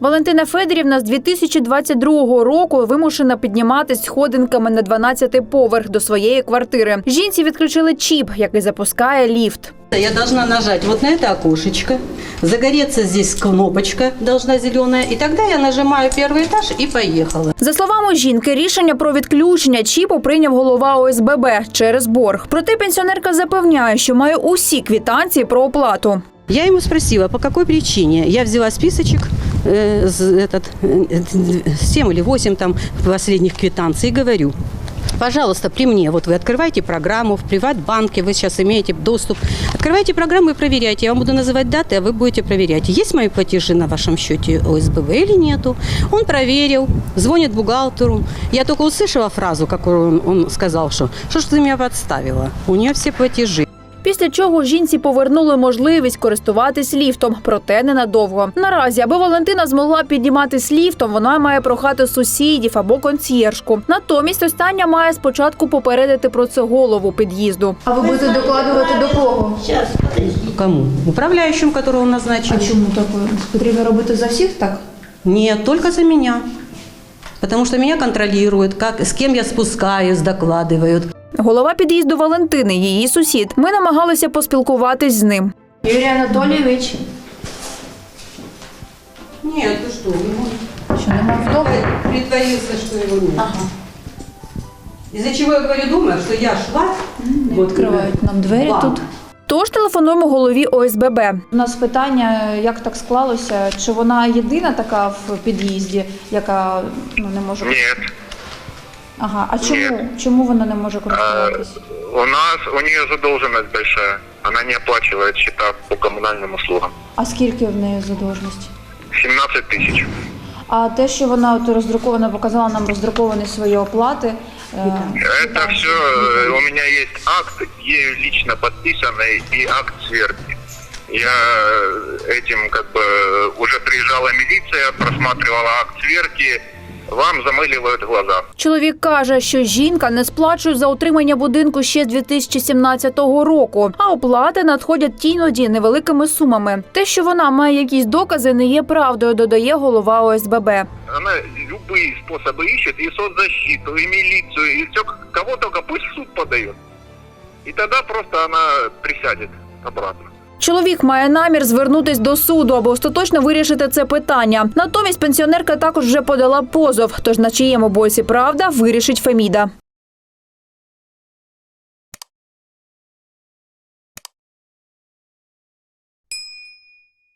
Валентина Федорівна з 2022 року вимушена підніматись сходинками на 12-й поверх до своєї квартири. Жінці відключили чіп, який запускає ліфт. Я должна нажать вот на это окошечко, загореться здесь кнопочка должна зеленая, и тогда я нажимаю первый этаж и поехала. За словами жінки, рішення про відключення чіпу прийняв голова ОСББ через борг. Проте пенсіонерка запевняє, що має усі квітанції про оплату. Я ему спросила, по какой причине. Я взяла списочек, э, этот, э, 7 или 8 там последних квитанций и говорю, Пожалуйста, при мне, вот вы открываете программу в приватбанке, вы сейчас имеете доступ. Открывайте программу и проверяйте. Я вам буду называть даты, а вы будете проверять, есть мои платежи на вашем счете ОСББ или нету. Он проверил, звонит бухгалтеру. Я только услышала фразу, которую он, он сказал, что что ж ты меня подставила? У нее все платежи. Після чого жінці повернули можливість користуватись ліфтом, проте ненадовго. Наразі, аби Валентина змогла підніматись ліфтом, вона має прохати сусідів або консьєржку. Натомість остання має спочатку попередити про це голову під'їзду. А ви будете докладувати до кого? Кому? Управляющему, которого он назначил. А чому так? Потрібно робити за всіх так? Нет, только за меня. Потому что меня контролируют, как, с кем я спускаюсь, докладывают. Голова під'їзду Валентини, її сусід. Ми намагалися поспілкуватись з ним. Юрій Анатолійович, Нет, ты что, що нема вдома? притворился, что его нет. Из-за чего я говорю, думаю, что я шла. Не відкривають нам двері тут. Тож телефонуємо голові ОСББ. У нас питання, як так склалося, чи вона єдина така в під'їзді, яка ну, не може Нет. Ага, а чому? Чому вона не може А, користуватись? у нас, у нее задолженность большая. Она не оплачивает счета по коммунальным услугам. А скільки в неї задовженості? 17 тысяч. А те, що вона от роздрукована, показала нам роздруковані свої оплати. е, Это все, у меня есть акт, ею лично подписанный и акт сверки. Я э, этим как бы уже приезжала милиция, просматривала акт сверки, вам замыливают глаза. Чоловік каже, що жінка не сплачує за утримання будинку ще з 2017 року, а оплати надходять іноді невеликими сумами. Те, що вона має якісь докази, не є правдою, додає голова ОСББ. Она любые способы ищет, и соцзащиту, и милицию, и все, кого только, пусть в суд подает. И тогда просто она присядет обратно. Чоловік має намір звернутись до суду, аби остаточно вирішити це питання. Натомість пенсіонерка також вже подала позов. Тож на чиєму боці правда вирішить Феміда.